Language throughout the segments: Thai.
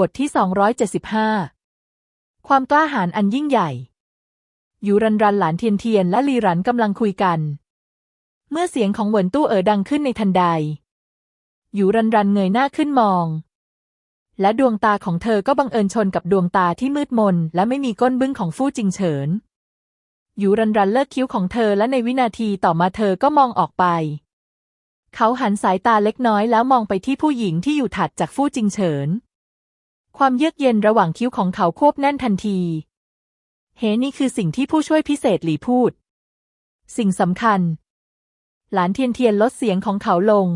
บทที่ 275 ความกล้าหาญอันยิ่งใหญ่ ยูรันรันหลานเทียนเทียนและลีรันกำลังคุยกัน เมื่อเสียงของเหวินตู้เอ๋อดังขึ้นในทันใด ยูรันรันเงยหน้าขึ้นมอง และดวงตาของเธอก็บังเอิญชนกับดวงตาที่มืดมน และไม่มีก้นบึ้งของฟู่จิงเฉิน ยูรันรันเลิกคิ้วของเธอและในวินาทีต่อมาเธอก็มองออกไป เขาหันสายตาเล็กน้อยแล้วมองไปที่ผู้หญิงที่อยู่ถัดจากฟู่จิงเฉิน ความเยือกเย็นระหว่างคิ้วของเขาควบแน่นทันทีเฮนี่คือสิ่งที่ผู้ช่วยพิเศษหลีพูด สิ่งสำคัญ หลานเทียนเทียนลดเสียงของเขาลง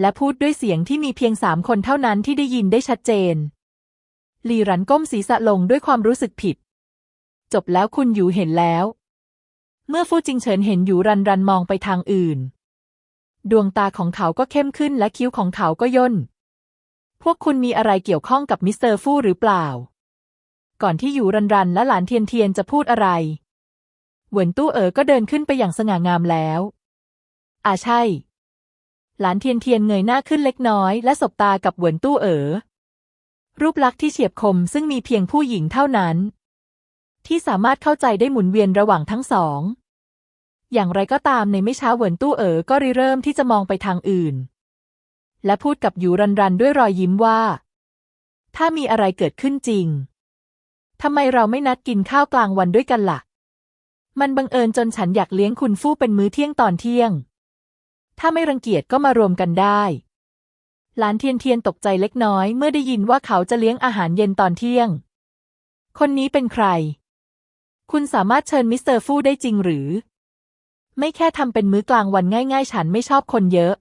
และพูดด้วยเสียงที่มีเพียงสามคนเท่านั้นที่ได้ยินได้ชัดเจน หลีหรันก้มศีรษะลงด้วยความรู้สึกผิด จบแล้วคุณหยูเห็นแล้ว เมื่อฟู่จิงเฉินเห็นหยูรันรันมองไปทางอื่น ดวงตาของเขาก็เข้มขึ้นและคิ้วของเขาก็ย่น พวกคุณมีอะไรเกี่ยวข้องกับมิสเตอร์ฟู่หรือเปล่า ก่อนที่หยูรันรันและหลานเทียนเทียนจะพูดอะไร เหวินตู้เอ๋อก็เดินขึ้นไปอย่างสง่างามแล้ว อ่าใช่ หลานเทียนเทียนเงยหน้าขึ้นเล็กน้อย และสบตากับเหวินตู้เอ๋อ รูปลักษณ์ที่เฉียบคมซึ่งมีเพียงผู้หญิงเท่านั้น ที่สามารถเข้าใจได้หมุนเวียนระหว่างทั้งสอง อย่างไรก็ตามในไม่ช้าเหวินตู้เอ๋อก็ริเริ่มที่จะมองไปทางอื่น และพูดกับหยูรันรันด้วยรอยยิ้มว่า ถ้ามีอะไรเกิดขึ้นจริงทำไมเราไม่นัดกินข้าวกลางวันด้วยกันละ่ะ มันบังเอิญจนฉันอยากเลี้ยงคุณฟู่เป็นมื้อเที่ยงตอนเที่ยง ถ้าไม่รังเกียจก็มารวมกันได้ หลานเทียนเทียนตกใจเล็กน้อยเมื่อได้ยินว่าเขาจะเลี้ยงอาหารเย็นตอนเที่ยง คนนี้เป็นใคร คุณสามารถเชิญมิสเตอร์ฟู่ได้จริงหรือ ไม่แค่ทำเป็นมื้อกลางวันง่ายๆ ฉันไม่ชอบคนเยอะ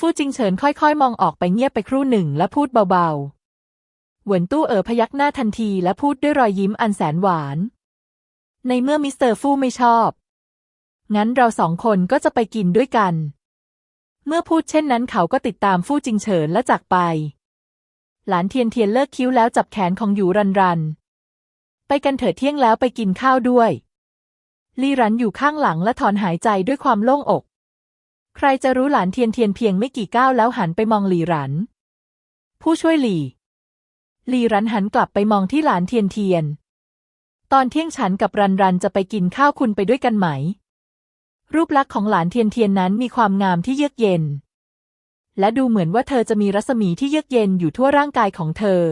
ฟู่จิงเฉินค่อยๆ มองออกไปเงียบไปครู่หนึ่งและพูดเบาๆ เหวินตู้เอ๋อพยักหน้าทันทีและพูดด้วยรอยยิ้มอันแสนหวาน ในเมื่อมิสเตอร์ฟู่ไม่ชอบ งั้นเราสองคนก็จะไปกินด้วยกัน เมื่อพูดเช่นนั้นเขาก็ติดตามฟู่จิงเฉินและจากไป หลานเทียนเทียนเลิกคิ้วแล้วจับแขนของหยูรันรัน ไปกันเถิดเที่ยงแล้วไปกินข้าวด้วย ลี่รันอยู่ข้างหลังและถอนหายใจด้วยความโล่งอก ใครจะรู้หลานเทียนเทียนเพียงไม่กี่ก้าวแล้วหันไปมองหลี่รัน ผู้ช่วยหลี่ หลี่รันหันกลับไปมองที่หลานเทียนเทียน ตอนเที่ยงฉันกับรันรันจะไปกินข้าวคุณไปด้วยกันไหม รูปลักษณ์ของหลานเทียนเทียนนั้นมีความงามที่เยือกเย็น และดูเหมือนว่าเธอจะมีรัศมีที่เยือกเย็นอยู่ทั่วร่างกายของเธอ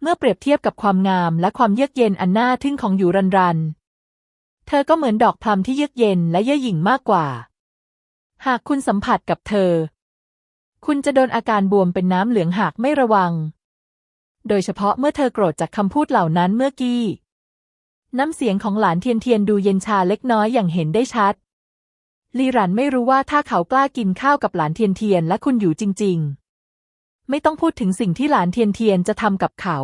เมื่อเปรียบเทียบกับความงามและความเยือกเย็นอันน่าทึ่งของอยู่รันรัน เธอก็เหมือนดอกพลัมที่เยือกเย็นและเย่อหยิ่งมากกว่า หากคุณสัมผัสกับเธอ คุณจะโดนอาการบวมเป็นน้ำเหลืองหากไม่ระวัง โดยเฉพาะเมื่อเธอโกรธจากคำพูดเหล่านั้นเมื่อกี้ น้ำเสียงของหลานเทียนเทียนดูเย็นชาเล็กน้อยอย่างเห็นได้ชัด ลีรันไม่รู้ว่าถ้าเขากล้ากินข้าวกับหลานเทียนเทียนและคุณอยู่จริง ๆ ไม่ต้องพูดถึงสิ่งที่หลานเทียนเทียนจะทำกับเขา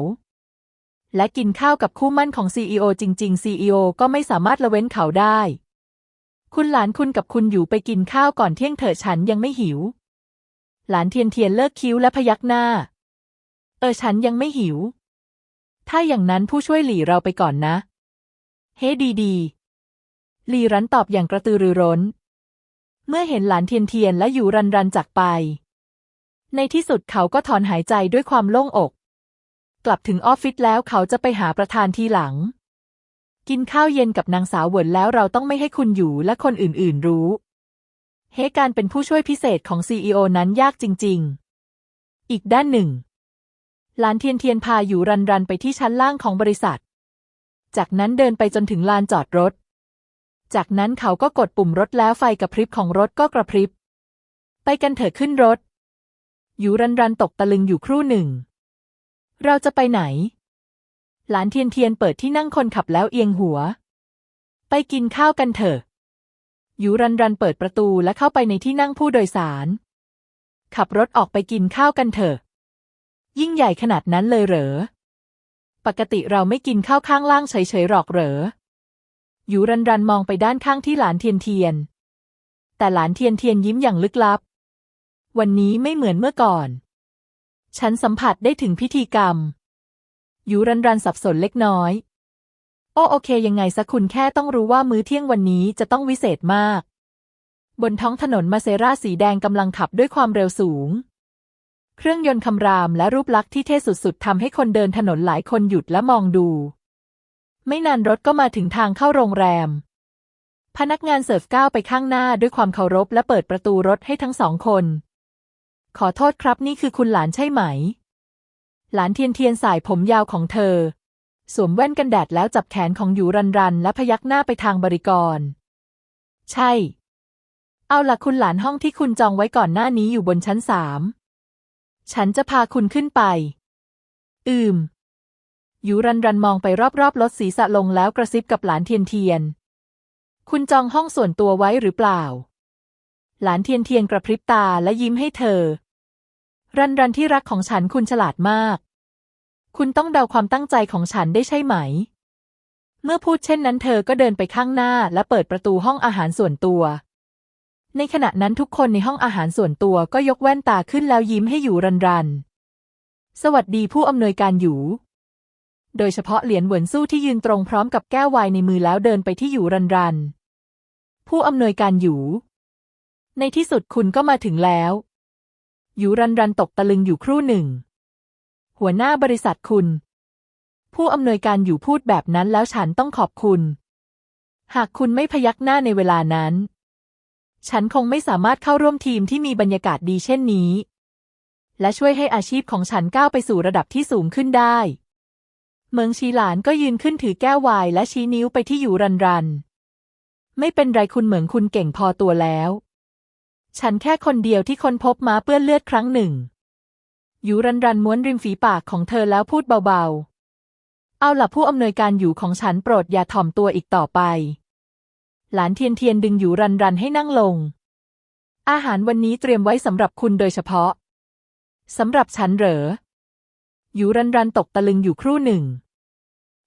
และกินข้าวกับคู่มั่นของซีอจริงๆซีอก็ไม่สามารถละเว้นเขาได้ คุณหลานคุณกับคุณอยู่ไปกินข้าวก่อนเที่ยงเถอะฉันยังไม่หิว หลานเทียนเทียนเลิกคิ้วและพยักหน้า เออฉันยังไม่หิว ถ้าอย่างนั้นผู้ช่วยหลี่เราไปก่อนนะ เฮ้ดีดีหลี่รันตอบอย่างกระตือรือร้น เมื่อเห็นหลานเทียนเทียนและอยู่รันรันจากไป ในที่สุดเขาก็ถอนหายใจด้วยความโล่งอก กลับถึงออฟฟิศแล้วเขาจะไปหาประธานทีหลัง กินข้าวเย็นกับนางสาวเหวินแล้วเราต้องไม่ให้คุณอยู่และคนอื่นๆรู้ เฮการเป็นผู้ช่วยพิเศษของซีอนั้นยากจริง ๆ อีกด้านหนึ่ง หลานเทียนเทียนพาอยู่รันรันไปที่ชั้นล่างของบริษัท จากนั้นเดินไปจนถึงลานจอดรถ จากนั้นเขาก็กดปุ่มรถแล้วไฟกระพริบของรถก็กระพริบ ไปกันเถอะขึ้นรถ อยู่รันรันตกตะลึงอยู่ครู่หนึ่ง เราจะไปไหน หลานเทียนเทียนเปิดที่นั่งคนขับแล้วเอียงหัว ไปกินข้าวกันเถอะยูรันรันเปิดประตูและเข้าไปในที่นั่งผู้โดยสาร ขับรถออกไปกินข้าวกันเถอะ ยิ่งใหญ่ขนาดนั้นเลยเหรอ ปกติเราไม่กินข้าวข้างล่างเฉยๆหรอกเหรอยูรันรันมองไปด้านข้างที่หลานเทียนเทียน แต่หลานเทียนเทียนยิ้มอย่างลึกลับ วันนี้ไม่เหมือนเมื่อก่อน ฉันสัมผัสได้ถึงพิธีกรรม ยูรันรันสับสนเล็กน้อย โอ้โอเค ยังไงสักคุณแค่ต้องรู้ว่ามื้อเที่ยงวันนี้จะต้องวิเศษมาก บนท้องถนนมาเซราสีแดงกำลังขับด้วยความเร็วสูง เครื่องยนต์คำรามและรูปลักษณ์ที่เท่สุดๆทำให้คนเดินถนนหลายคนหยุดและมองดู ไม่นานรถก็มาถึงทางเข้าโรงแรม พนักงานเสิร์ฟก้าวไปข้างหน้าด้วยความเคารพและเปิดประตูรถให้ทั้งสองคน ขอโทษครับนี่คือคุณหลานใช่ไหม หลานเทียนเทียนสายผมยาวของเธอ สวมแว่นกันแดดแล้วจับแขนของหยูรันรันและพยักหน้าไปทางบริกร ใช่ เอาล่ะคุณหลานห้องที่คุณจองไว้ก่อนหน้านี้อยู่บนชั้นสามฉันจะพาคุณขึ้นไป อืมหยูรันรันมองไปรอบๆลดศีรษะลงแล้วกระซิบกับหลานเทียนเทียน คุณจองห้องส่วนตัวไว้หรือเปล่า หลานเทียนเทียนกระพริบตาและยิ้มให้เธอ รันรันที่รักของฉันคุณฉลาดมาก คุณต้องเดาความตั้งใจของฉันได้ใช่ไหม เมื่อพูดเช่นนั้นเธอก็เดินไปข้างหน้าและเปิดประตูห้องอาหารส่วนตัว ในขณะนั้นทุกคนในห้องอาหารส่วนตัวก็ยกแว่นตาขึ้นแล้วยิ้มให้อยู่รันรัน สวัสดีผู้อำนวยการอยู่ โดยเฉพาะเหรียญเหวินสู้ที่ยืนตรงพร้อมกับแก้วไวน์ในมือแล้วเดินไปที่อยู่รันรัน ผู้อำนวยการอยู่ ในที่สุดคุณก็มาถึงแล้ว อยู่รันรันตกตะลึงอยู่ครู่หนึ่ง หัวหน้าบริษัทคุณ ผู้อำนวยการอยู่พูดแบบนั้นแล้วฉันต้องขอบคุณ หากคุณไม่พยักหน้าในเวลานั้น ฉันคงไม่สามารถเข้าร่วมทีมที่มีบรรยากาศดีเช่นนี้ และช่วยให้อาชีพของฉันก้าวไปสู่ระดับที่สูงขึ้นได้ เมืองชีหลานก็ยืนขึ้นถือแก้วไวน์และชี้นิ้วไปที่อยู่รันรัน ไม่เป็นไรคุณเหมืองคุณเก่งพอตัวแล้ว ฉันแค่คนเดียวที่ค้นพบม้าเปื้อนเลือดครั้งหนึ่ง อยู่รันรันม้วนริมฝีปากของเธอแล้วพูดเบาๆ เอาล่ะผู้อำนวยการอยู่ของฉันโปรดอย่าถ่อมตัวอีกต่อไป หลานเทียนเทียนดึงอยู่รันรันให้นั่งลง อาหารวันนี้เตรียมไว้สำหรับคุณโดยเฉพาะสำหรับฉันเหรอ อยู่รันรันตกตะลึงอยู่ครู่หนึ่ง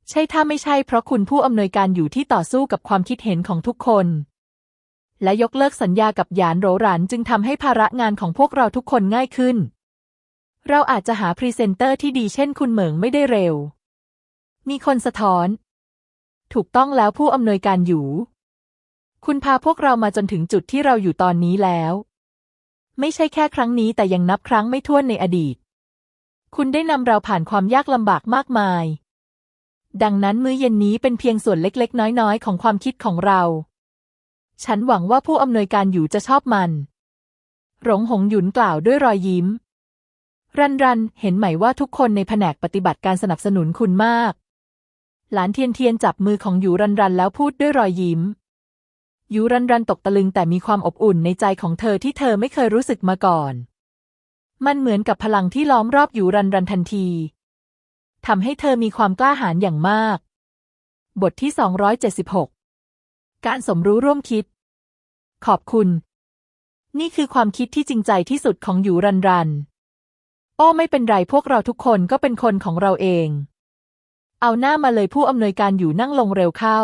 ใช่ถ้าไม่ใช่เพราะคุณผู้อำนวยการอยู่ที่ต่อสู้กับความคิดเห็นของทุกคน และยกเลิกสัญญากับหยานโหรหรานจึงทำให้ภาระงานของพวกเราทุกคนง่ายขึ้น เราอาจจะหาพรีเซนเตอร์ที่ดีเช่นคุณเหมิงไม่ได้เร็ว มีคนสะท้อน ถูกต้องแล้วผู้อำนวยการอยู่ คุณพาพวกเรามาจนถึงจุดที่เราอยู่ตอนนี้แล้ว ไม่ใช่แค่ครั้งนี้แต่ยังนับครั้งไม่ถ้วนในอดีต คุณได้นำเราผ่านความยากลำบากมากมายดังนั้นมื้อเย็นนี้เป็นเพียงส่วนเล็กๆ น้อยๆ ของความคิดของเรา ฉันหวังว่าผู้อำนวยการอยู่จะชอบมัน หลงหงหยุนกล่าวด้วยรอยยิ้ม รันรันเห็นไหมว่าทุกคนในแผนกปฏิบัติการสนับสนุนคุณมาก หลานเทียนเทียนจับมือของอยู่รันรันแล้วพูดด้วยรอยยิ้มยูรันรันตกตะลึงแต่มีความอบอุ่นในใจของเธอที่เธอไม่เคยรู้สึกมาก่อน มันเหมือนกับพลังที่ล้อมรอบยูรันรันทันทีทำให้เธอมีความกล้าหาญอย่างมาก บทที่ 276 การสมรู้ร่วมคิด ขอบคุณ นี่คือความคิดที่จริงใจที่สุดของยูรันรันโอ้ไม่เป็นไรพวกเราทุกคนก็เป็นคนของเราเอง เอาหน้ามาเลยผู้อำนวยการอยู่นั่งลงเร็วเข้า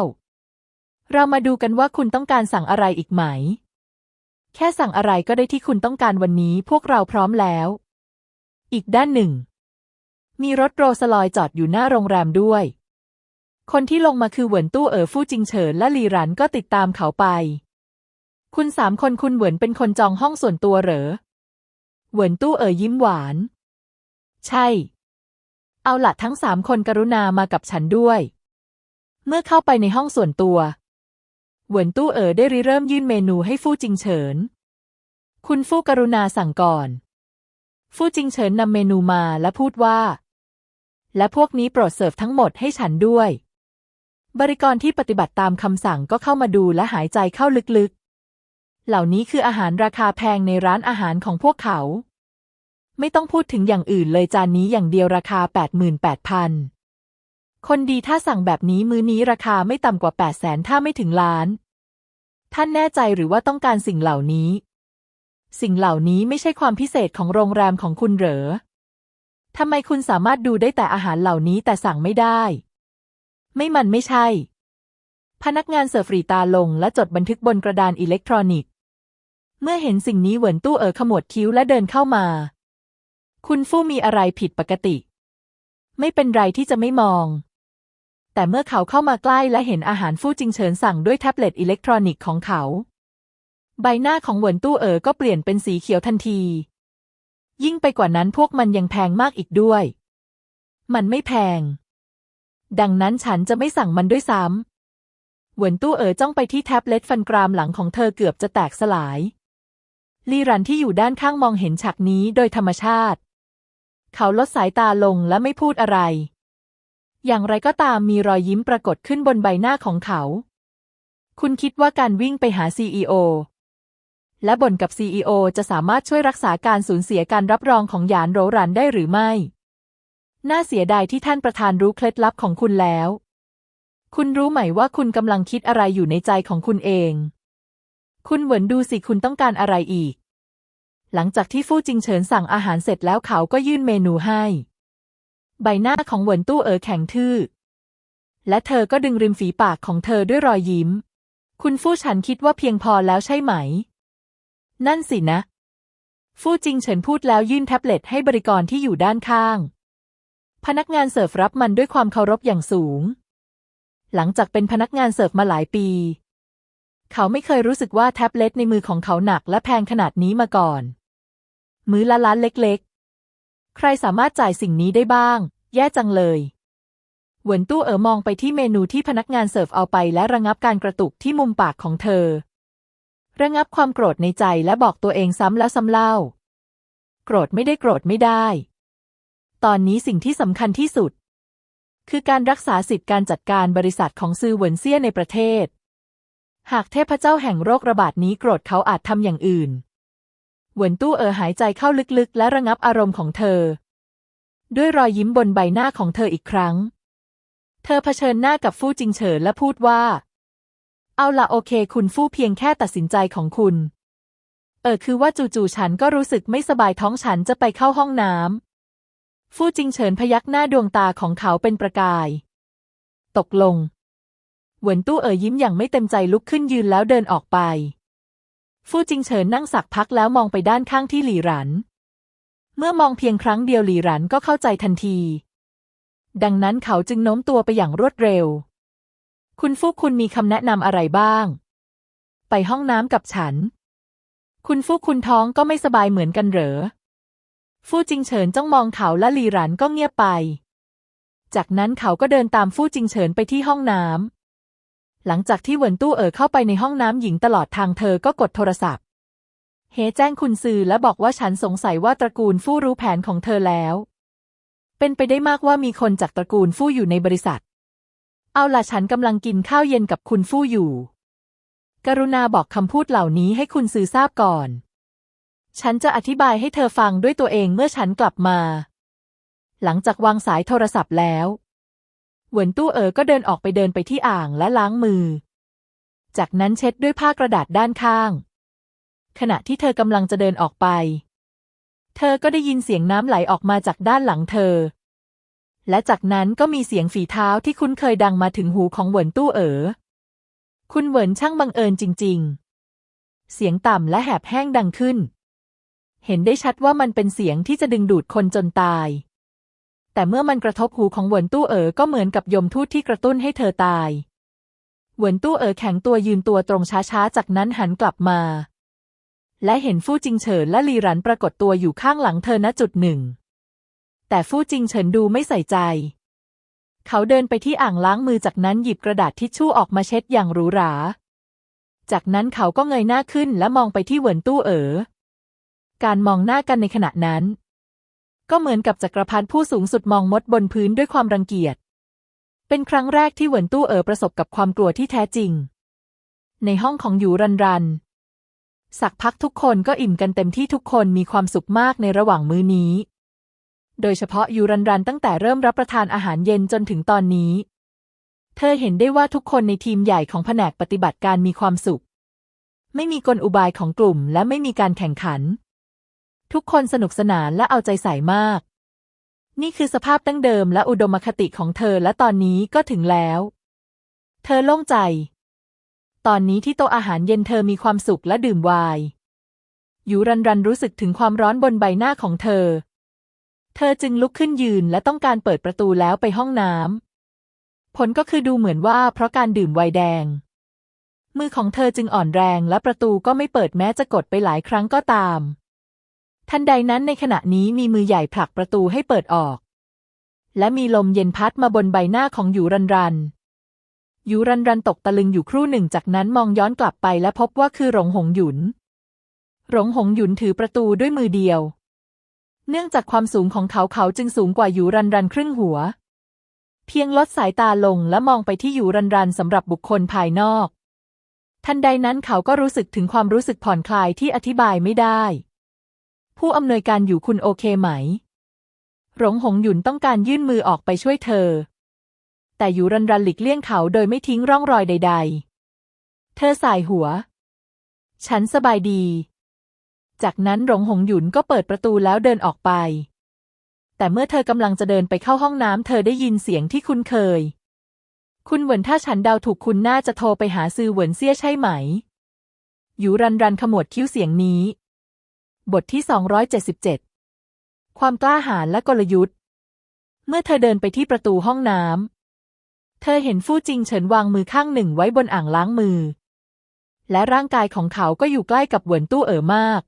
เรามาดูกันว่าคุณต้องการสั่งอะไรอีกไหม แค่สั่งอะไรก็ได้ที่คุณต้องการวันนี้พวกเราพร้อมแล้ว อีกด้านหนึ่ง มีรถโรลสลอยจอดอยู่หน้าโรงแรมด้วย คนที่ลงมาคือเหวินตู้เอ๋อฟู่จิงเฉินและลีหรันก็ติดตามเขาไป คุณสามคนคุณเหวินเป็นคนจองห้องส่วนตัวเหรอ เหวินตู้เอ๋อยิ้มหวาน ใช่ เอาละทั้งสามคนกรุณามากับฉันด้วย เมื่อเข้าไปในห้องส่วนตัว เหวินตู้เอ๋อได้ริเริ่มยื่นเมนูให้ฟู่จิงเฉิน คุณฟู่กรุณาสั่งก่อน ฟู่จิงเฉินนำเมนูมาและพูดว่า และพวกนี้โปรดเสิร์ฟทั้งหมดให้ฉันด้วย บริกรที่ปฏิบัติตามคำสั่งก็เข้ามาดูและหายใจเข้าลึก เหล่านี้คืออาหารราคาแพงในร้านอาหารของพวกเขา ไม่ต้องพูดถึงอย่างอื่นเลยจานนี้อย่างเดียวราคา 88,000 คนดีถ้าสั่งแบบนี้มื้อนี้ราคาไม่ต่ำกว่า 8 0 0แสนถ้าไม่ถึงล้าน ท่านแน่ใจหรือว่าต้องการสิ่งเหล่านี้ สิ่งเหล่านี้ไม่ใช่ความพิเศษของโรงแรมของคุณเหรอทำไมคุณสามารถดูได้แต่อาหารเหล่านี้แต่สั่งไม่ได้ ไม่มันไม่ใช่ พนักงานเสิร์ฟรีตาลงและจดบันทึกบนกระดานอิเล็กทรอนิก เมื่อเห็นสิ่งนี้เหวินตู้เอ๋อขมวดคิ้วและเดินเข้ามา คุณฟู่มีอะไรผิดปกติ ไม่เป็นไรที่จะไม่มอง แต่เมื่อเขาเข้ามาใกล้และเห็นอาหารฟู่จิงเฉินสั่งด้วยแท็บเล็ตอิเล็กทรอนิกส์ของเขา ใบหน้าของเหวินตู้เอ๋อก็เปลี่ยนเป็นสีเขียวทันที ยิ่งไปกว่านั้นพวกมันยังแพงมากอีกด้วย มันไม่แพง ดังนั้นฉันจะไม่สั่งมันด้วยซ้ำเหวินตู้เอ๋อจ้องไปที่แท็บเล็ตฟันกรามหลังของเธอเกือบจะแตกสลาย ลีรันที่อยู่ด้านข้างมองเห็นฉากนี้โดยธรรมชาติ เขาลดสายตาลงและไม่พูดอะไร อย่างไรก็ตามมีรอยยิ้มปรากฏขึ้นบนใบหน้าของเขา คุณคิดว่าการวิ่งไปหาซีอและบ่นกับซีอจะสามารถช่วยรักษาการสูญเสียการรับรองของหยานโรรันได้หรือไม่ น่าเสียดายที่ท่านประธานรู้เคล็ดลับของคุณแล้ว คุณรู้ไหมว่าคุณกำลังคิดอะไรอยู่ในใจของคุณเอง คุณเหวินดูสิคุณต้องการอะไรอีก หลังจากที่ฟู่จิงเฉินสั่งอาหารเสร็จแล้วเขาก็ยื่นเมนูให้ ใบหน้าของเหวินตู้เอ๋อแข็งทื่อ และเธอก็ดึงริมฝีปากของเธอด้วยรอยยิ้ม คุณฟู่ฉันคิดว่าเพียงพอแล้วใช่ไหม นั่นสินะ ฟู่จิงเฉินพูดแล้วยื่นแท็บเล็ตให้บริกรที่อยู่ด้านข้าง พนักงานเสิร์ฟรับมันด้วยความเคารพอย่างสูง หลังจากเป็นพนักงานเสิร์ฟมาหลายปีเขาไม่เคยรู้สึกว่าแท็บเล็ตในมือของเขาหนักและแพงขนาดนี้มาก่อน มื้อละล้านเล็กๆ ใครสามารถจ่ายสิ่งนี้ได้บ้าง แย่จังเลยเหวินตู้เอ๋อมองไปที่เมนูที่พนักงานเสิร์ฟเอาไปและระงับการกระตุกที่มุมปากของเธอ ระงับความโกรธในใจและบอกตัวเองซ้ำแล้วซ้ำเล่า โกรธไม่ได้โกรธไม่ได้ ตอนนี้สิ่งที่สำคัญที่สุด คือการรักษาสิทธิการจัดการบริษัทของซือเหวินเซี่ยในประเทศ หากเทพเจ้าแห่งโรคระบาดนี้โกรธเขาอาจทำอย่างอื่น เหวินตู้เอ๋อหายใจเข้าลึกๆ และระงับอารมณ์ของเธอ ด้วยรอยยิ้มบนใบหน้าของเธออีกครั้ง เธอเผชิญหน้ากับฟู่จิงเฉินและพูดว่า เอาละโอเค คุณฟู่เพียงแค่ตัดสินใจของคุณ เออคือว่าจู่ๆฉันก็รู้สึกไม่สบายท้องฉันจะไปเข้าห้องน้ำฟู่จิงเฉินพยักหน้าดวงตาของเขาเป็นประกาย ตกลงเหวินตู้เอ๋ยยิ้มอย่างไม่เต็มใจลุกขึ้นยืนแล้วเดินออกไป ฟู่จิงเฉินนั่งสักพักแล้วมองไปด้านข้างที่หลี่หรัน เมื่อมองเพียงครั้งเดียวหลี่หรันก็เข้าใจทันที ดังนั้นเขาจึงโน้มตัวไปอย่างรวดเร็ว คุณฟู่คุณมีคำแนะนำอะไรบ้าง ไปห้องน้ำกับฉัน คุณฟู่คุณท้องก็ไม่สบายเหมือนกันเหรอ ฟู่จิงเฉินจ้องมองเขาและหลี่หรันก็เงียบไป จากนั้นเขาก็เดินตามฟู่จิงเฉินไปที่ห้องน้ำ หลังจากที่เหวินตู้เอ๋อเข้าไปในห้องน้ำหญิงตลอดทางเธอก็กดโทรศัพท์ เฮแจ้งคุณซือและบอกว่าฉันสงสัยว่าตระกูลฟู่รู้แผนของเธอแล้ว เป็นไปได้มากว่ามีคนจากตระกูลฟู่อยู่ในบริษัท เอาล่ะฉันกำลังกินข้าวเย็นกับคุณฟู่อยู่ กรุณาบอกคำพูดเหล่านี้ให้คุณซือทราบก่อน ฉันจะอธิบายให้เธอฟังด้วยตัวเองเมื่อฉันกลับมา หลังจากวางสายโทรศัพท์แล้ว เหวินตู้เอ๋อก็เดินออกไปเดินไปที่อ่างและล้างมือ จากนั้นเช็ดด้วยผ้ากระดาษด้านข้าง ขณะที่เธอกำลังจะเดินออกไป เธอก็ได้ยินเสียงน้ำไหลออกมาจากด้านหลังเธอ และจากนั้นก็มีเสียงฝีเท้าที่คุ้นเคยดังมาถึงหูของเหวินตู้เอ๋อ คุณเหวินช่างบังเอิญจริง ๆ เสียงต่ำและแหบแห้งดังขึ้น เห็นได้ชัดว่ามันเป็นเสียงที่จะดึงดูดคนจนตาย แต่เมื่อมันกระทบหูของเหวินตู้เอ๋อก็เหมือนกับยมทูตที่กระตุ้นให้เธอตาย เหวินตู้เอ๋อแข็งตัวยืนตัวตรงช้าๆ จากนั้นหันกลับมา และเห็นฟู่จิงเฉินและลีหรันปรากฏตัวอยู่ข้างหลังเธอณจุดหนึ่ง แต่ฟู่จิงเฉินดูไม่ใส่ใจ เขาเดินไปที่อ่างล้างมือจากนั้นหยิบกระดาษทิชชู่ออกมาเช็ดอย่างหรูหรา จากนั้นเขาก็เงยหน้าขึ้นและมองไปที่เหวินตู้เอ๋อการมองหน้ากันในขณะนั้น ก็เหมือนกับจักรพรรดิผู้สูงสุดมองมดบนพื้นด้วยความรังเกียจ เป็นครั้งแรกที่เหวินตู้เอ๋อประสบกับความกลัวที่แท้จริง ในห้องของหยูรันรัน สักพักทุกคนก็อิ่มกันเต็มที่ทุกคนมีความสุขมากในระหว่างมื้อนี้ โดยเฉพาะยูรันรันตั้งแต่เริ่มรับประทานอาหารเย็นจนถึงตอนนี้ เธอเห็นได้ว่าทุกคนในทีมใหญ่ของแผนกปฏิบัติการมีความสุข ไม่มีกลอุบายของกลุ่มและไม่มีการแข่งขัน ทุกคนสนุกสนานและเอาใจใส่มาก นี่คือสภาพตั้งเดิมและอุดมคติของเธอและตอนนี้ก็ถึงแล้ว เธอโล่งใจ ตอนนี้ที่โต๊ะอาหารเย็นเธอมีความสุขและดื่มไวน์อยู่รันรันรู้สึกถึงความร้อนบนใบหน้าของเธอ เธอจึงลุกขึ้นยืนและต้องการเปิดประตูแล้วไปห้องน้ำ ผลก็คือดูเหมือนว่าเพราะการดื่มไวน์แดง มือของเธอจึงอ่อนแรงและประตูก็ไม่เปิดแม้จะกดไปหลายครั้งก็ตาม ทันใดนั้นในขณะนี้มีมือใหญ่ผลักประตูให้เปิดออก และมีลมเย็นพัดมาบนใบหน้าของหยูรันรันหยูรันรันตกตะลึงอยู่ครู่หนึ่งจากนั้นมองย้อนกลับไปและพบว่าคือหลงหงหยุนหลงหงหยุนถือประตูด้วยมือเดียว เนื่องจากความสูงของเขาเขาจึงสูงกว่าหยูรันรันครึ่งหัว เพียงลดสายตาลงและมองไปที่หยูรันรันสำหรับบุคคลภายนอก ทันใดนั้นเขาก็รู้สึกถึงความรู้สึกผ่อนคลายที่อธิบายไม่ได้ ผู้อำนวยการอยู่คุณโอเคไหม หลงหงหยุนต้องการยื่นมือออกไปช่วยเธอ แต่หยูรันรันหลีกเลี่ยงเขาโดยไม่ทิ้งร่องรอยใด ๆ เธอสายหัว ฉันสบายดี จากนั้นหลงหงหยุนก็เปิดประตูแล้วเดินออกไป แต่เมื่อเธอกำลังจะเดินไปเข้าห้องน้ำเธอได้ยินเสียงที่คุ้นเคย คุณเหวินถ้าฉันเดาถูกคุณน่าจะโทรไปหาซือเหวินเซี่ยใช่ไหมหยูรันรันขมวดคิ้วเสียงนี้ บทที่ 277 ความกล้าหาญและกลยุทธ์ เมื่อเธอเดินไปที่ประตูห้องน้ำ เธอเห็นฟู่จิงเฉินวางมือข้างหนึ่งไว้บนอ่างล้างมือ และร่างกายของเขาก็อยู่ใกล้กับเหวินตู้เอ๋อมาก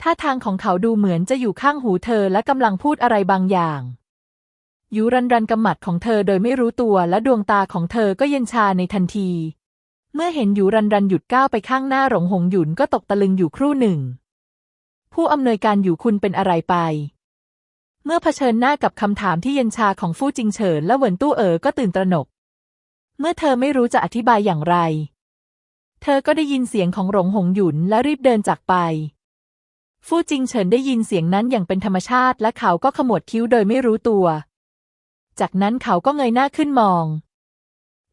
ท่าทางของเขาดูเหมือนจะอยู่ข้างหูเธอและกำลังพูดอะไรบางอย่าง ยูรันรันกำหมัดของเธอโดยไม่รู้ตัวและดวงตาของเธอก็เย็นชาในทันที เมื่อเห็นยูรันรันหยุดก้าวไปข้างหน้าหลงหงหยุนก็ตกตะลึงอยู่ครู่หนึ่ง ผู้อำนวยการอยู่คุณเป็นอะไรไป เมื่อเผชิญหน้ากับคำถามที่เย็นชาของฟู่จิงเฉินและเหวินตู้เอ๋อก็ตื่นตระหนก เมื่อเธอไม่รู้จะอธิบายอย่างไร เธอก็ได้ยินเสียงของหลงหงหยุนและรีบเดินจากไป ฟู่จิงเฉินได้ยินเสียงนั้นอย่างเป็นธรรมชาติ และเขาก็ขมวดคิ้วโดยไม่รู้ตัว จากนั้นเขาก็เงยหน้าขึ้นมอง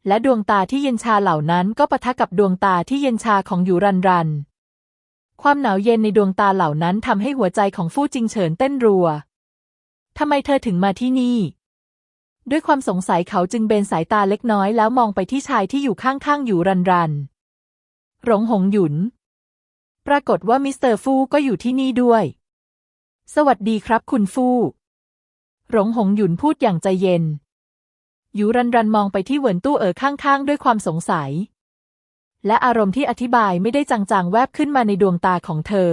และดวงตาที่เย็นชาเหล่านั้นก็ปะทะกับดวงตาที่เย็นชาของหยูรันรัน ความหนาวเย็นในดวงตาเหล่านั้นทำให้หัวใจของฟู่จิงเฉินเต้นรัว ทำไมเธอถึงมาที่นี่ ด้วยความสงสัยเขาจึงเบนสายตาเล็กน้อยแล้วมองไปที่ชายที่อยู่ข้างๆอยู่รันรันหลงหงหยุน ปรากฏว่ามิสเตอร์ฟู่ก็อยู่ที่นี่ด้วย สวัสดีครับคุณฟู่หลงหงหยุนพูดอย่างใจเย็นหยูรันรันมองไปที่เหวินตู้เอ๋อข้างๆ ด้วยความสงสัย และอารมณ์ที่อธิบายไม่ได้จางๆ แวบขึ้นมาในดวงตาของเธอ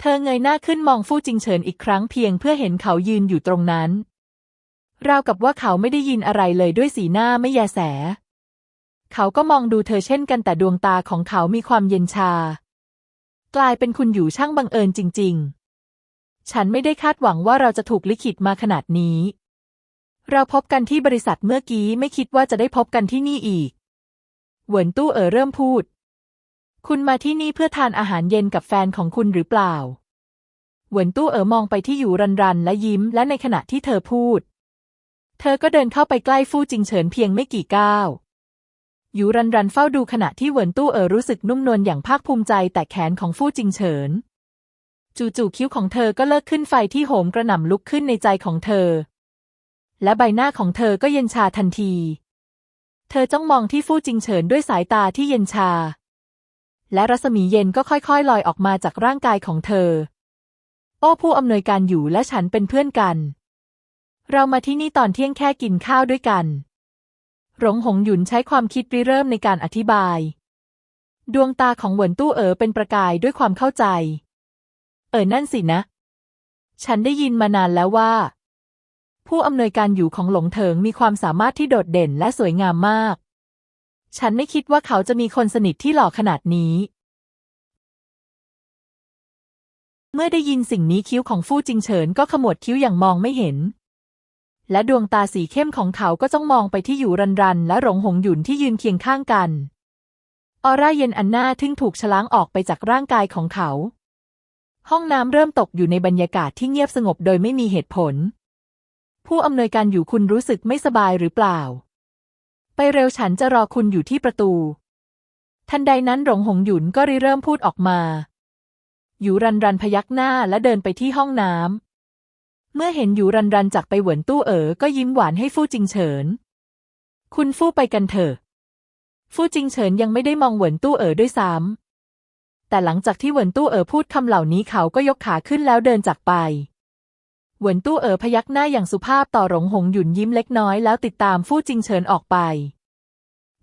เธอเงยหน้าขึ้นมองฟู่จิงเฉินอีกครั้งเพียงเพื่อเห็นเขายืนอยู่ตรงนั้น ราวกับว่าเขาไม่ได้ยินอะไรเลยด้วยสีหน้าไม่แยแส เขาก็มองดูเธอเช่นกันแต่ดวงตาของเขามีความเย็นชา กลายเป็นคุณอยู่ช่างบังเอิญจริง ๆ ฉันไม่ได้คาดหวังว่าเราจะถูกลิขิตมาขนาดนี้ เราพบกันที่บริษัทเมื่อกี้ไม่คิดว่าจะได้พบกันที่นี่อีก เหวินตู้เอ๋อเริ่มพูด คุณมาที่นี่เพื่อทานอาหารเย็นกับแฟนของคุณหรือเปล่า เหวินตู้เอ๋อมองไปที่อยู่รันรันและยิ้ม และในขณะที่เธอพูด เธอก็เดินเข้าไปใกล้ฟู่จิงเฉินเพียงไม่กี่ก้าวหยูรันรันเฝ้าดูขณะที่เหวินตู้เอ๋อรู้สึกนุ่มนวลอย่างภาคภูมิใจแต่แขนของฟู่จิงเฉิน จู่ๆคิ้วของเธอก็เลิกขึ้นไฟที่โหมกระหน่ำลุกขึ้นในใจของเธอ และใบหน้าของเธอก็เย็นชาทันที เธอจ้องมองที่ฟู่จิงเฉินด้วยสายตาที่เย็นชา และรัศมีเย็นก็ค่อยๆ ลอยออกมาจากร่างกายของเธอ โอ้ผู้อำนวยการอยู่และฉันเป็นเพื่อนกัน เรามาที่นี่ตอนเที่ยงแค่กินข้าวด้วยกัน หลงหงหยุนใช้ความคิดริเริ่มในการอธิบาย ดวงตาของเหวินตู้เอ๋อเป็นประกายด้วยความเข้าใจ เออนั่นสินะ ฉันได้ยินมานานแล้วว่า ผู้อำนวยการอยู่ของหลงเถิงมีความสามารถที่โดดเด่นและสวยงามมาก ฉันไม่คิดว่าเขาจะมีคนสนิทที่หล่อขนาดนี้ เมื่อได้ยินสิ่งนี้คิ้วของฟู่จิงเฉินก็ขมวดคิ้วอย่างมองไม่เห็น และดวงตาสีเข้มของเขาก็จ้องมองไปที่อยู่รันรันและหลงหงหยุนที่ยืนเคียงข้างกันออร่าเย็นอันน่าทึ่งถูกฉล้างออกไปจากร่างกายของเขา ห้องน้ำเริ่มตกอยู่ในบรรยากาศที่เงียบสงบโดยไม่มีเหตุผล ผู้อำนวยการอยู่คุณรู้สึกไม่สบายหรือเปล่า ไปเร็วฉันจะรอคุณอยู่ที่ประตู ทันใดนั้นหลงหงหยุนก็ริเริ่มพูดออกมา อยู่รันรันพยักหน้าและเดินไปที่ห้องน้ำ เมื่อเห็นอยู่รันรันจากไปเหวินตู้เอ๋อก็ยิ้มหวานให้ฟู่จิงเฉิน คุณฟู่ไปกันเถอะ ฟู่จิงเฉินยังไม่ได้มองเหวินตู้เอ๋อด้วยซ้ำแต่หลังจากที่เหวินตู้เอ๋อพูดคำเหล่านี้เขาก็ยกขาขึ้นแล้วเดินจากไป เหวินตู้เอ๋อพยักหน้าอย่างสุภาพต่อหลงหงหยุนยิ้มเล็กน้อยแล้วติดตามฟู่จิงเฉินออกไป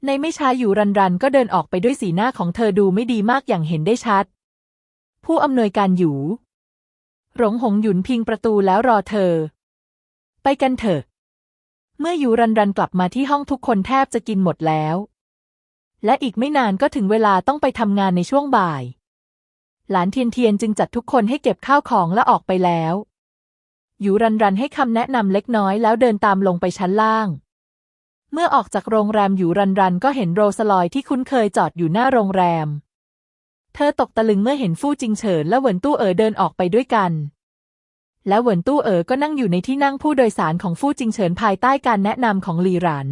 ในไม่ช้าอยู่รันรันก็เดินออกไปด้วยสีหน้าของเธอดูไม่ดีมากอย่างเห็นได้ชัด ผู้อำนวยการอยู่หลงหงหยุนพิงประตูแล้วรอเธอ ไปกันเถอะ เมื่อยู่รันรันกลับมาที่ห้องทุกคนแทบจะกินหมดแล้ว และอีกไม่นานก็ถึงเวลาต้องไปทำงานในช่วงบ่าย หลานเทียนเทียนจึงจัดทุกคนให้เก็บข้าวของและออกไปแล้ว ยูรันรันให้คำแนะนำเล็กน้อยแล้วเดินตามลงไปชั้นล่าง เมื่อออกจากโรงแรมยูรันรันก็เห็นโรสลอยที่คุ้นเคยจอดอยู่หน้าโรงแรม เธอตกตะลึงเมื่อเห็นฟู่จิงเฉินและเหวินตู้เอ๋อเดินออกไปด้วยกัน และเหวินตู้เอ๋อก็นั่งอยู่ในที่นั่งผู้โดยสารของฟู่จิงเฉินภายใต้การแนะนำของหลีหรัน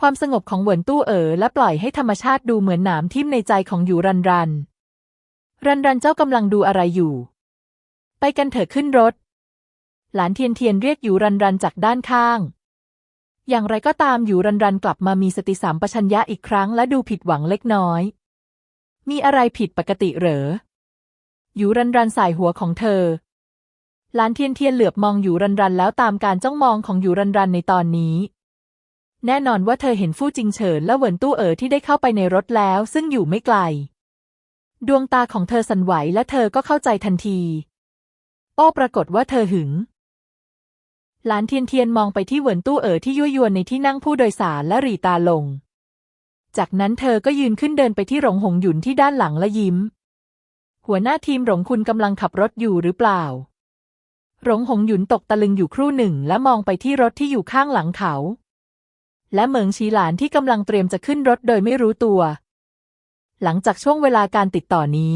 ความสงบของเหวินตู้เอ๋อและปล่อยให้ธรรมชาติดูเหมือนหนามทิ่มในใจของยูรันรัน รันรันเจ้ากำลังดูอะไรอยู่ ไปกันเถอะขึ้นรถ หลานเทียนเทียนเรียกอยู่รันรันจากด้านข้าง อย่างไรก็ตามอยู่รันรันกลับมามีสติสัมปชัญญะอีกครั้งและดูผิดหวังเล็กน้อย มีอะไรผิดปกติเหรอ อยู่รันรันสายหัวของเธอ หลานเทียนเทียนเหลือบมองอยู่รันรันแล้วตามการจ้องมองของอยู่รันรันในตอนนี้ แน่นอนว่าเธอเห็นฟู่จิงเฉินและเหวินตู้เอ๋อที่ได้เข้าไปในรถแล้ว ซึ่งอยู่ไม่ไกล ดวงตาของเธอสั่นไหวและเธอก็เข้าใจทันที โอ้ปรากฏว่าเธอหึง หลานเทียนเทียนมองไปที่เหวินตู้เอ๋อที่ยั่วยวนในที่นั่งผู้โดยสารและหรีตาลง จากนั้นเธอก็ยืนขึ้นเดินไปที่หลงหงหยุนที่ด้านหลังและยิ้ม หัวหน้าทีมหลงคุณกำลังขับรถอยู่หรือเปล่าหลงหงหยุนตกตะลึงอยู่ครู่หนึ่งและมองไปที่รถที่อยู่ข้างหลังเขา และเหมิงชีหลานที่กำลังเตรียมจะขึ้นรถโดยไม่รู้ตัว หลังจากช่วงเวลาการติดต่อนี้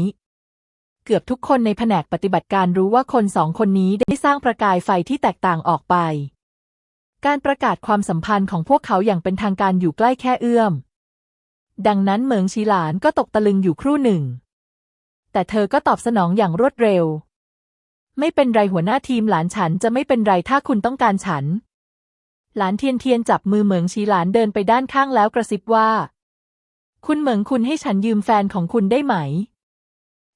เกือบทุกคนในแผนกปฏิบัติการรู้ว่าคนสองคนนี้ได้สร้างประกายไฟที่แตกต่างออกไป การประกาศความสัมพันธ์ของพวกเขาอย่างเป็นทางการอยู่ใกล้แค่เอื้อม ดังนั้นเหมิงชีหลานก็ตกตะลึงอยู่ครู่หนึ่ง แต่เธอก็ตอบสนองอย่างรวดเร็ว ไม่เป็นไรหัวหน้าทีมหลานฉันจะไม่เป็นไรถ้าคุณต้องการฉัน หลานเทียนเทียนจับมือเหมิงชีหลานเดินไปด้านข้างแล้วกระซิบว่า คุณเหมิงคุณให้ฉันยืมแฟนของคุณได้ไหม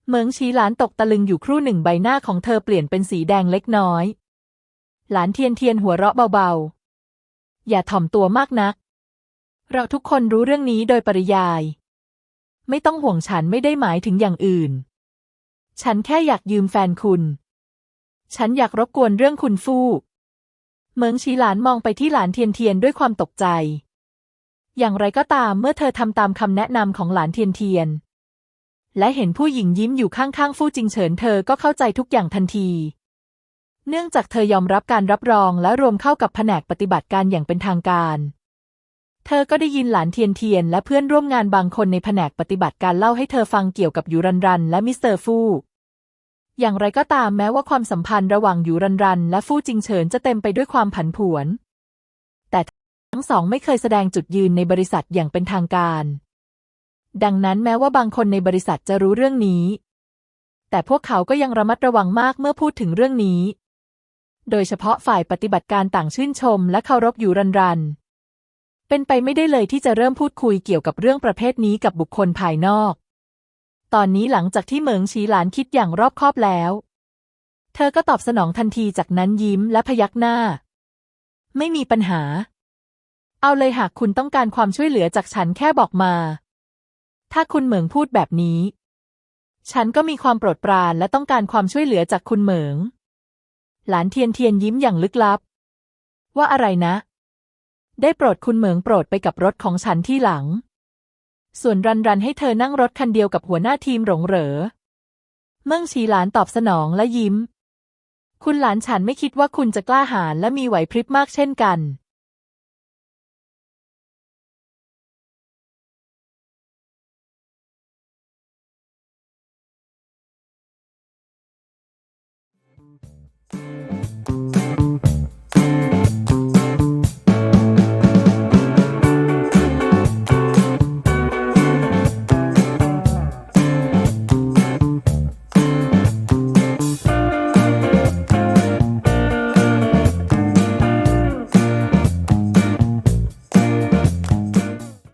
เหมิงชีหลานตกตะลึงอยู่ครู่หนึ่งใบหน้าของเธอเปลี่ยนเป็นสีแดงเล็กน้อย หลานเทียนเทียนหัวเราะเบาๆ อย่าถ่อมตัวมากนัก เราทุกคนรู้เรื่องนี้โดยปริยาย ไม่ต้องห่วงฉันไม่ได้หมายถึงอย่างอื่น ฉันแค่อยากยืมแฟนคุณ ฉันอยากรบกวนเรื่องคุณฟู่เหมิงชีหลานมองไปที่หลานเทียนเทียนด้วยความตกใจ อย่างไรก็ตามเมื่อเธอทำตามคำแนะนำของหลานเทียนเทียน และเห็นผู้หญิงยิ้มอยู่ข้างๆฟู่จิงเฉินเธอก็เข้าใจทุกอย่างทันที เนื่องจากเธอยอมรับการรับรองและรวมเข้ากับแผนกปฏิบัติการอย่างเป็นทางการ เธอก็ได้ยินหลานเทียนเทียนและเพื่อนร่วมงานบางคนในแผนกปฏิบัติการเล่าให้เธอฟังเกี่ยวกับยูรันรันและมิสเตอร์ฟู่อย่างไรก็ตามแม้ว่าความสัมพันธ์ระหว่างยูรันรันและฟู่จิงเฉินจะเต็มไปด้วยความผันผวน แต่ทั้งสองไม่เคยแสดงจุดยืนในบริษัทอย่างเป็นทางการ ดังนั้นแม้ว่าบางคนในบริษัทจะรู้เรื่องนี้ แต่พวกเขาก็ยังระมัดระวังมากเมื่อพูดถึงเรื่องนี้ โดยเฉพาะฝ่ายปฏิบัติการต่างชื่นชมและเคารพอยู่รันรันเป็นไปไม่ได้เลยที่จะเริ่มพูดคุยเกี่ยวกับเรื่องประเภทนี้กับบุคคลภายนอก ตอนนี้หลังจากที่เหมิงชีหลานคิดอย่างรอบคอบแล้ว เธอก็ตอบสนองทันทีจากนั้นยิ้มและพยักหน้า ไม่มีปัญหา เอาเลยหากคุณต้องการความช่วยเหลือจากฉันแค่บอกมา ถ้าคุณเหมิงพูดแบบนี้ ฉันก็มีความโปรดปรานและต้องการความช่วยเหลือจากคุณเหมิง หลานเทียนเทียนยิ้มอย่างลึกลับ ว่าอะไรนะ ได้โปรดคุณเหมิงโปรดไปกับรถของฉันที่หลัง ส่วนรันรันให้เธอนั่งรถคันเดียวกับหัวหน้าทีมหลงเหรอ เมิ่งชีหลานตอบสนองและยิ้ม คุณหลานฉันไม่คิดว่าคุณจะกล้าหาญและมีไหวพริบมากเช่นกัน